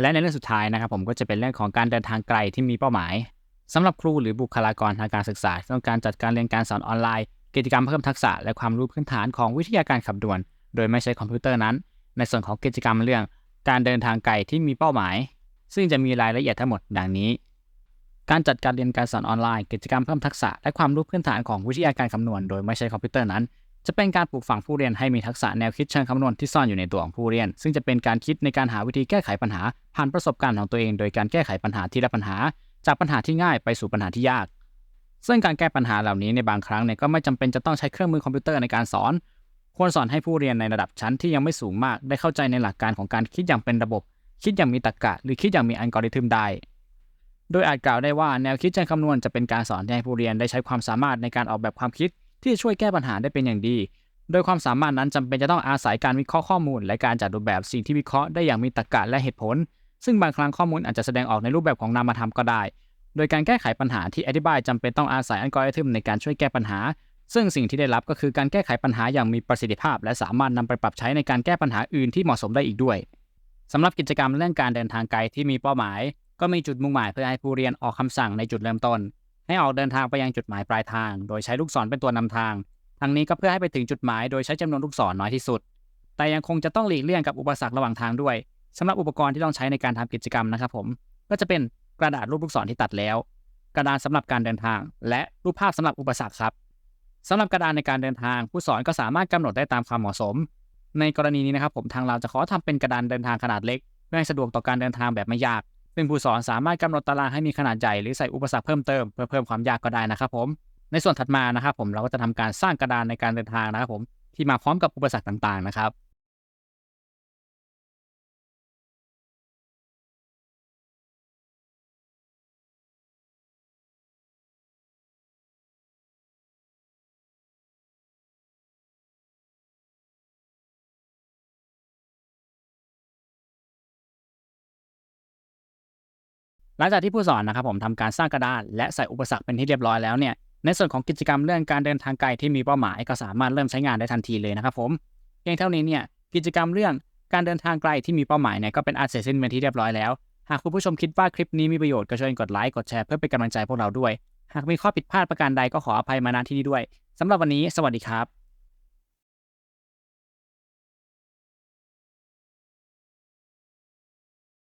และในเรื่องสุดท้ายนะครับผมก็จะเป็นเรื่องของการเดินทางไกลที่มีเป้าหมายสำหรับครูหรือบุคลากรทางการศึกษา ต้องการจัดการเรียนการสอนออนไลน์ กิจกรรมเพิ่มทักษะ และความรู้พื้นฐานของวิทยาการขับด่วน โดยไม่ใช้คอมพิวเตอร์นั้น ในส่วนของกิจกรรมเรื่อง การเดินทางไกลที่มีเป้าหมาย ซึ่งจะมีรายละเอียดทั้งหมดดังนี้ การจัดการเรียนการสอนออนไลน์ กิจกรรมเพิ่มทักษะ และความรู้พื้นฐานของวิทยาการคำนวณ โดยไม่ใช้คอมพิวเตอร์นั้น จะเป็นการปลูกฝังผู้เรียนให้มีทักษะแนวคิดเชิงคำนวณที่ซ่อนอยู่ในตัวของผู้เรียน ซึ่งจะเป็นการคิดในการหาวิธีแก้ไขปัญหา ผ่านประสบการณ์ของตัวเอง โดยการแก้ไขปัญหาทีละปัญหา จากปัญหาที่ง่ายไปสู่ปัญหาที่ยาก ซึ่งการแก้ปัญหาเหล่านี้ในบางครั้งเนี่ยก็ไม่จำเป็นจะต้องใช้เครื่องมือคอมพิวเตอร์ในการสอน ควรสอนให้ผู้เรียนในระดับชั้นที่ยังไม่สูงมาก ได้เข้าใจในหลักการของการคิดอย่างเป็นระบบ คิดอย่างมีตรรกะ หรือคิดอย่างมีอัลกอริทึมได้โดยอาจกล่าวได้ว่าแนวคิดเชิงคำนวณจะเป็นการสอนให้ผู้เรียนได้ใช้ความสามารถในการออกแบบความคิด ที่จะช่วยแก้ปัญหาได้เป็นอย่างดี โดยความสามารถนั้นจำเป็นจะต้องอาศัยการวิเคราะห์ข้อมูล และการจัดรูปแบบสิ่งที่วิเคราะห์ได้อย่างมีตรรกะและเหตุผล ซึ่งบางครั้งข้อมูลอาจจะแสดงออกในรูปแบบของนามธรรมก็ได้ โดยการแก้ไขปัญหาที่อธิบายจำเป็นต้องอาศัยอัลกอริทึมในการช่วยแก้ปัญหา ซึ่งสิ่งที่ได้รับก็คือการแก้ไขปัญหาอย่างมีประสิทธิภาพ และสามารถนำไปปรับใช้ในการแก้ปัญหาอื่นที่เหมาะสมได้อีกด้วยสำหรับกิจกรรมเรื่องการเดินทางไกลที่มีเป้าหมาย ก็มีจุดมุ่งหมายเพื่อให้ผู้เรียนออกคำสั่งในจุดเริ่มต้น ให้ออกเดินทางไปยังจุดหมายปลายทาง โดยใช้ลูกศรเป็นตัวนำทาง ทั้งนี้ก็เพื่อให้ไปถึงจุดหมายโดยใช้จำนวนลูกศรน้อยที่สุด แต่ยังคงจะต้องหลีกเลี่ยงกับอุปสรรคระหว่างทางด้วยสำหรับอุปกรณ์ที่ต้องใช้ในการทำกิจกรรมนะครับผม ก็จะเป็นกระดาษรูปลูกศรที่ตัดแล้ว กระดานสำหรับการเดินทาง และรูปภาพสำหรับอุปสรรคครับสำหรับกระดานในการเดินทาง ผู้สอนก็สามารถกำหนดได้ตามความเหมาะสม ในกรณีนี้นะครับผมทางเราจะขอทำเป็นกระดานเดินทางขนาดเล็ก เพื่อให้สะดวกต่อการเดินทางแบบไม่ยาก ซึ่งผู้สอนสามารถกำหนดตารางให้มีขนาดใหญ่หรือใส่อุปสรรคเพิ่มเติมเพื่อเพิ่มความยากก็ได้นะครับผม ในส่วนถัดมานะครับผมเราก็จะทำการสร้างกระดานในการเดินทางนะครับผมที่มาพร้อมกับอุปสรรคต่างๆนะครับ ลังจากที่ผู้สอนนะครับผมทำการสร้างกระดานและใส่อุปสรรคเป็นที่เรียบร้อยแล้วเนี่ยในส่วนของกิจกรรมเรื่องการเดินทางไกลที่มีเป้าหมายก็สามารถเริ่มใช้งานได้ทันทีเลยนะครับผมเพียงเท่านี้เนี่ยกิจกรรมเรื่องการเดินทางไกลที่มีเป้าหมายเนี่ยก็เป็นอันเสร็จสิ้นเป็นที่เรียบร้อยแล้ว หากคุณผู้ชมคิดว่าคลิปนี้มีประโยชน์ก็ช่วยกดไลค์กดแชร์เพื่อเป็นกำลังใจพวกเราด้วย หากมีข้อผิดพลาดประการใดก็ขออภัยมาณที่นี้ด้วยสำหรับวันนี้ สวัสดีครับ